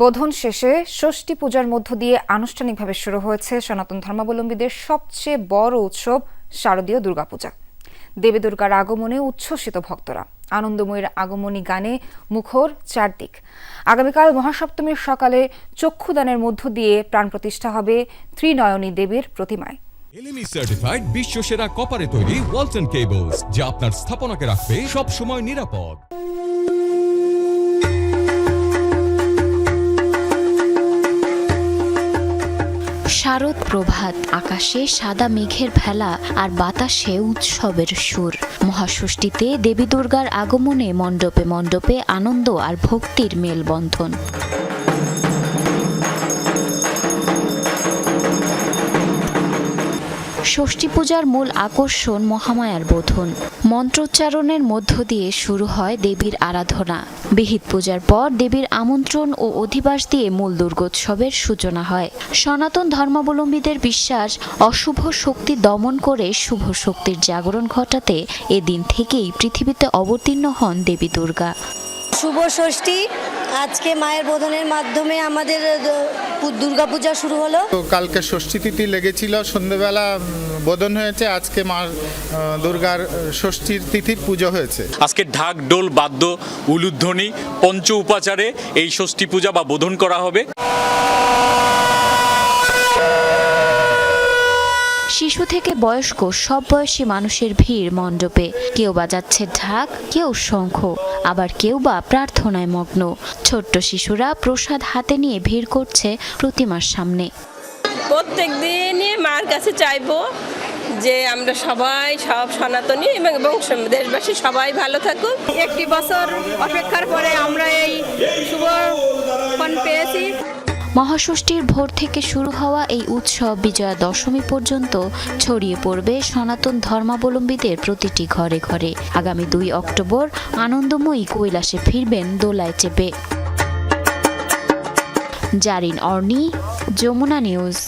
বোধন শেষে ষষ্ঠী পূজার মধ্য দিয়ে আনুষ্ঠানিকভাবে শুরু হয়েছে সনাতন ধর্মাবলম্বীদের সবচেয়ে বড় উৎসব শারদীয় দুর্গাপূজা। দেবী দুর্গার আগমনে উচ্ছ্বসিত ভক্তরা। আনন্দময়ীর আগমনী গানে মুখর চারদিক। আগামীকাল মহাসপ্তমীর সকালে চক্ষুদানের মধ্য দিয়ে প্রাণ প্রতিষ্ঠা হবে ত্রিনয়নী দেবীর প্রতিমায়। সার্টিফাইড বিশ্ব সেরা কপারে তৈরি ওয়ালটন কেবলস, যা আপনার স্থাপনাকে রাখবে সব সময় নিরাপদ। শারদ প্রভাত, আকাশে সাদা মেঘের ভেলা আর বাতাসে উৎসবের সুর। মহাষষ্ঠীতে দেবী দুর্গার আগমনে মণ্ডপে মণ্ডপে আনন্দ আর ভক্তির মেলবন্ধন। ষষ্ঠী পূজার মূল আকর্ষণ মহামায়ার বোধন। মন্ত্রোচ্চারণের মধ্য দিয়ে শুরু হয় দেবীর আরাধনা। বিহিত পূজার পর দেবীর আমন্ত্রণ ও অধিবাস দিয়ে মূল দুর্গোৎসবের সূচনা হয়। সনাতন ধর্মাবলম্বীদের বিশ্বাস, অশুভ শক্তি দমন করে শুভ শক্তির জাগরণ ঘটাতে এদিন থেকেই পৃথিবীতে অবতীর্ণ হন দেবী দুর্গা। শুভ ষষ্ঠী আজকে মায়ের বোধনের মাধ্যমে আমাদের দুর্গাপূজা শুরু হলো। তো কালকে ষষ্ঠী তিথি লেগেছিল সন্ধেবেলা বোধন হয়েছে আজকে মা দুর্গার ষষ্ঠীর তিথির পুজো হয়েছে। আজকে ঢাক ডোল বাদ্য উলুধ্বনি পঞ্চ উপাচারে এই ষষ্ঠী পূজা বা বোধন করা হবে। শিশু থেকে বয়স্ক সব বয়সী মানুষের ভিড় মণ্ডপে। কেউ বাজাচ্ছে ঢাক, কেউ শঙ্খ, আবার কেউ বা প্রার্থনায় মগ্ন। ছোট্ট শিশুরা প্রসাদ হাতে নিয়ে ভিড় করছে প্রতিমার সামনে। প্রত্যেক দিনই মার কাছে চাইব যে আমরা সবাই সব সনাতনী এবং দেশবাসী সবাই ভালো থাকুক। একটি বছর অপেক্ষার পরে আমরা এই মহাষষ্ঠীর ভোর থেকে শুরু হওয়া এই উৎসব বিজয়া দশমী পর্যন্ত ছড়িয়ে পড়বে সনাতন ধর্মাবলম্বীদের প্রতিটি ঘরে ঘরে। আগামী দুই অক্টোবর আনন্দময়ী কৈলাসে ফিরবেন দোলায় চেপে। জারিন অর্নি, যমুনা নিউজ।